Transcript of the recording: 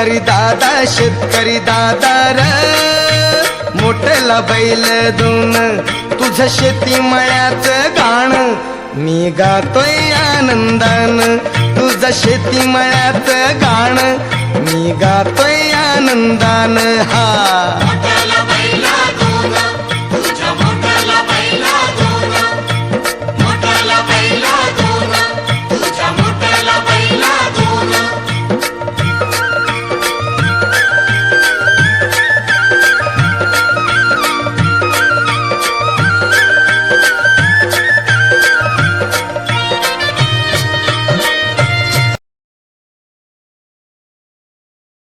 शेतकरी दादा शेतकरी दादा र. मोठला बैल दोन तुझं शेती मळ्याचं गाण. मी गातोय आनंदान तुझं शेती मळ्याचं गाण. मी गातोय आनंदान हा